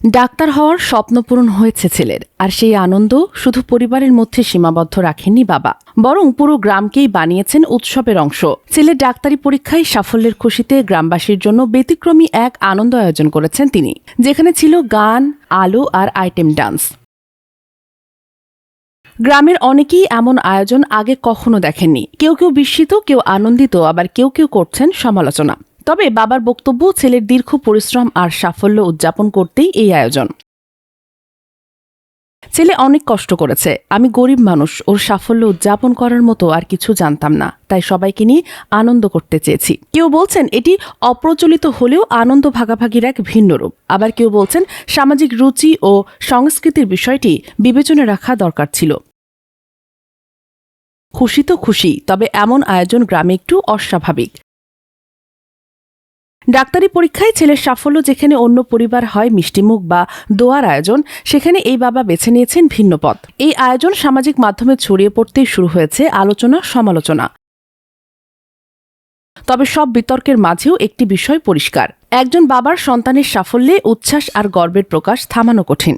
Doctor হওয়ার স্বপ্ন পূরণ হয়েছে ছেলের, আর সেই আনন্দ শুধু পরিবারের মধ্যে সীমাবদ্ধ রাখেননি বাবা, বরং পুরো গ্রামকেই বানিয়েছেন উৎসবের অংশ। ছেলের ডাক্তারি পরীক্ষায় সাফল্যের খুশিতে গ্রামবাসীর জন্য ব্যতিক্রমী এক আনন্দ আয়োজন করেছেন তিনি, যেখানে ছিল গান, আলো আর আইটেম ডান্স। গ্রামের অনেকেই এমন আয়োজন আগে কখনো দেখেননি। কেউ কেউ বিস্মিত, কেউ আনন্দিত, আবার কেউ কেউ করছেন সমালোচনা। তবে বাবার বক্তব্য, ছেলের দীর্ঘ পরিশ্রম আর সাফল্য উদযাপন করতেই এই আয়োজন। ছেলে অনেক কষ্ট করেছে। আমি গরিব মানুষ, ওর সাফল্য উদযাপন করার মতো আর কিছু জানতাম না। তাই সবাইকে নিয়ে আনন্দ করতে চেয়েছি। কেউ বলছেন, এটি অপ্রচলিত হলেও আনন্দ ভাগাভাগির এক ভিন্ন রূপ। আবার কেউ বলছেন, সামাজিক রুচি ও সংস্কৃতির বিষয়টি বিবেচনা রাখা দরকার ছিল। খুশি তো খুশি, তবে এমন আয়োজন গ্রামে একটু অস্বাভাবিক। ডাক্তারি পরীক্ষায় ছেলের সাফল্য যেখানে অন্য পরিবার হয়, মিষ্টিমুখ বা দোয়ার আয়োজন, সেখানে এই বাবা বেছে নিয়েছেন ভিন্ন পথ। এই আয়োজন সামাজিক মাধ্যমে ছড়িয়ে পড়তেই শুরু হয়েছে আলোচনা, সমালোচনা। তবে সব বিতর্কের মাঝেও একটি বিষয় পরিষ্কার। একজন বাবার সন্তানের সাফল্যে উচ্ছ্বাস আর গর্বের প্রকাশ থামানো কঠিন।